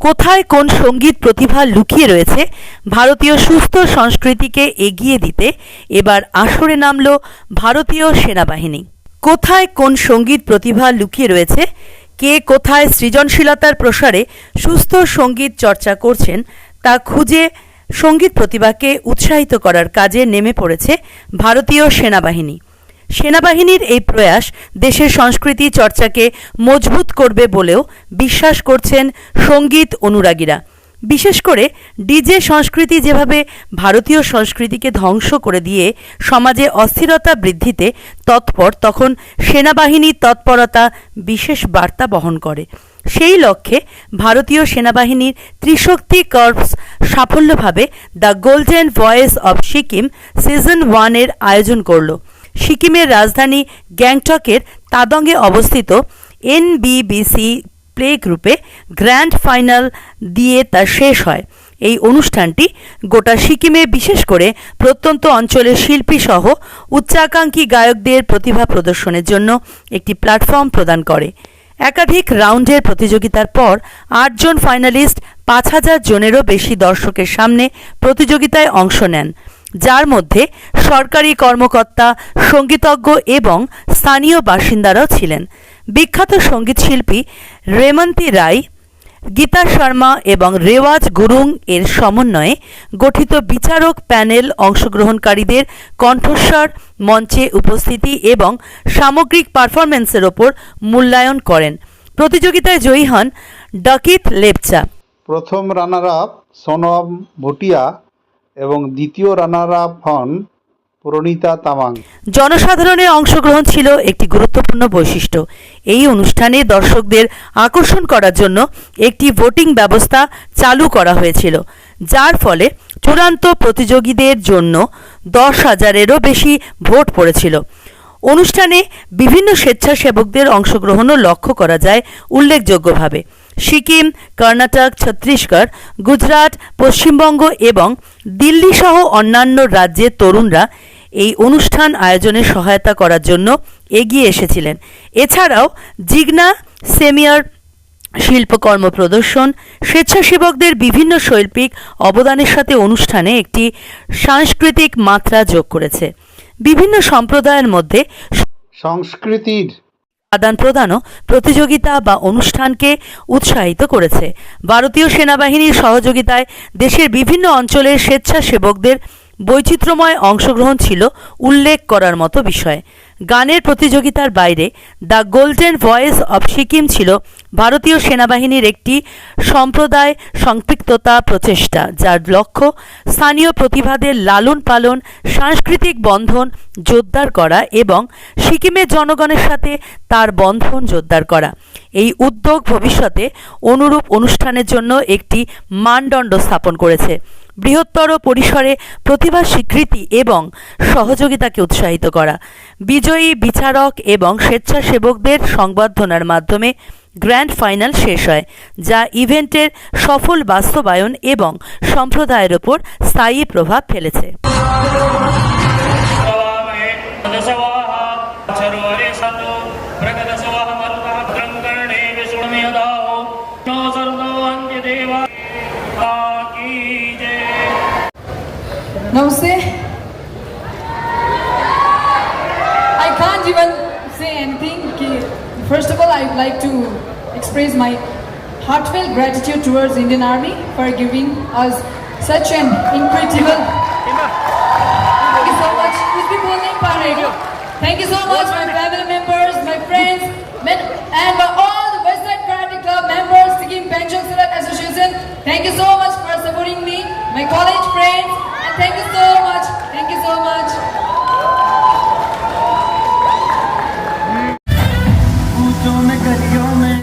কোথায় কোন সংগীত প্রতিভা লুকিয়ে রয়েছে, ভারতীয় সুস্থ সংস্কৃতিকে এগিয়ে দিতে এবার আসরে নামল ভারতীয় সেনাবাহিনী। কোথায় কোন সংগীত প্রতিভা লুকিয়ে রয়েছে, কে কোথায় সৃজনশীলতার প্রসারে সুস্থ সংগীত চর্চা করছেন, তা খুঁজে সংগীত প্রতিভাকে উৎসাহিত করার কাজে নেমে পড়েছে ভারতীয় সেনাবাহিনী। সেনাবাহিনীর এই প্রয়াস দেশের সংস্কৃতি চর্চাকে মজবুত করবে বলেও বিশ্বাস করছেন সংগীত অনুরাগীরা। বিশেষ করে ডিজে সংস্কৃতি যেভাবে ভারতীয় সংস্কৃতিকে ধ্বংস করে দিয়ে সমাজে অস্থিরতা বৃদ্ধিতে তৎপর, তখন সেনাবাহিনীর তৎপরতা বিশেষ বার্তা বহন করে। সেই লক্ষ্যে ভারতীয় সেনাবাহিনীর Trishakti corps সাফল্যভাবে the golden voice of Sikkim season ওয়ানের আয়োজন করল। সিকিমের রাজধানী গ্যাংটকের তাদঙ্গে অবস্থিত এনবিবিসি প্লে গ্রুপে গ্র্যান্ড ফাইনাল দিয়ে তা শেষ হয়। এই অনুষ্ঠানটি গোটা সিকিমে বিশেষ করে প্রত্যন্ত অঞ্চলের শিল্পী সহ উচ্চাকাঙ্ক্ষী গায়কদের প্রতিভা প্রদর্শনের জন্য একটি প্ল্যাটফর্ম প্রদান করে। একাধিক রাউন্ডের প্রতিযোগিতার পর আটজন ফাইনালিস্ট পাঁচ হাজার জনেরও বেশি দর্শকের সামনে প্রতিযোগিতায় অংশ নেন। যার মধ্যে সরকারি কর্মকর্তা, সঙ্গীতজ্ঞ এবং স্থানীয় বাসিন্দারাও ছিলেন। বিখ্যাত সঙ্গীতশিল্পী রেমন্তী রায়, গীতা শর্মা এবং রেওয়াজ গুরুং এর সমন্বয়ে গঠিত বিচারক প্যানেল অংশগ্রহণকারীদের কণ্ঠস্বর, মঞ্চে উপস্থিতি এবং সামগ্রিক পারফরম্যান্সের ওপর মূল্যায়ন করেন। প্রতিযোগিতায় জয়ী হন ডকিত লেপচা। প্রথম রানার আপ সোনম ভুটিয়া এবং দ্বিতীয় রানার আপ হন প্রণীতা তামাং। জনসাধারণের অংশগ্রহণ ছিল একটি গুরুত্বপূর্ণ বৈশিষ্ট্য। এই অনুষ্ঠানে দর্শকদের আকর্ষণ করার জন্য একটি ভোটিং ব্যবস্থা চালু করা হয়েছিল, যার ফলে চূড়ান্ত প্রতিযোগীদের জন্য দশ হাজারেরও বেশি ভোট পড়েছিল। অনুষ্ঠানে বিভিন্ন স্বেচ্ছাসেবকদের অংশগ্রহণও লক্ষ্য করা যায় উল্লেখযোগ্যভাবে। সিকিম, কর্ণাটক, ছত্তিশগড়, গুজরাট, পশ্চিমবঙ্গ এবং দিল্লি সহ অন্যান্য রাজ্যের তরুণরা এই অনুষ্ঠান আয়োজনে সহায়তা করার জন্য এগিয়ে এসেছিলেন। এছাড়াও জিগনা সেমিয়ার শিল্পকর্ম প্রদর্শন, স্বেচ্ছাসেবকদের বিভিন্ন শৈল্পিক অবদানের সাথে অনুষ্ঠানে একটি সাংস্কৃতিক মাত্রা যোগ করেছে। বিভিন্ন সম্প্রদায়ের মধ্যে সংস্কৃতির আদান প্রদানও প্রতিযোগিতা বা অনুষ্ঠানকে উৎসাহিত করেছে। ভারতীয় সেনাবাহিনীর সহযোগিতায় দেশের বিভিন্ন অঞ্চলের স্বেচ্ছাসেবকদের বৈচিত্র্যময় অংশগ্রহণ ছিল উল্লেখ করার মতো বিষয়। গানের প্রতিযোগিতার বাইরে, the golden voice of Sikkim ছিল ভারতীয় সেনাবাহিনীর একটি সম্প্রদায় সম্পৃক্ততা প্রচেষ্টা, যার লক্ষ্য স্থানীয় প্রতিভাদের লালন পালন, সাংস্কৃতিক বন্ধন জোরদার করা এবং সিকিমের জনগণের সাথে তার বন্ধন জোরদার করা। এই উদ্যোগ ভবিষ্যতে অনুরূপ অনুষ্ঠানের জন্য একটি মানদণ্ড স্থাপন করেছে। বৃহত্তর পরিসরে প্রতিভা স্বীকৃতি এবং সহযোগিতাকে উৎসাহিত করা। বিজয়ী বিচারক এবং স্বেচ্ছাসেবকদের সংবর্ধনার মাধ্যমে গ্র্যান্ড ফাইনাল শেষ হয়, যা ইভেন্টের সফল বাস্তবায়ন এবং সম্প্রদায়ের ওপর স্থায়ী প্রভাব ফেলেছে। Uh... Now sir, I can't even say anything. First of all, I would like to express my heartfelt gratitude towards Indian Army for giving us such an incredible. Thank you so much. Thank you so much, my family member.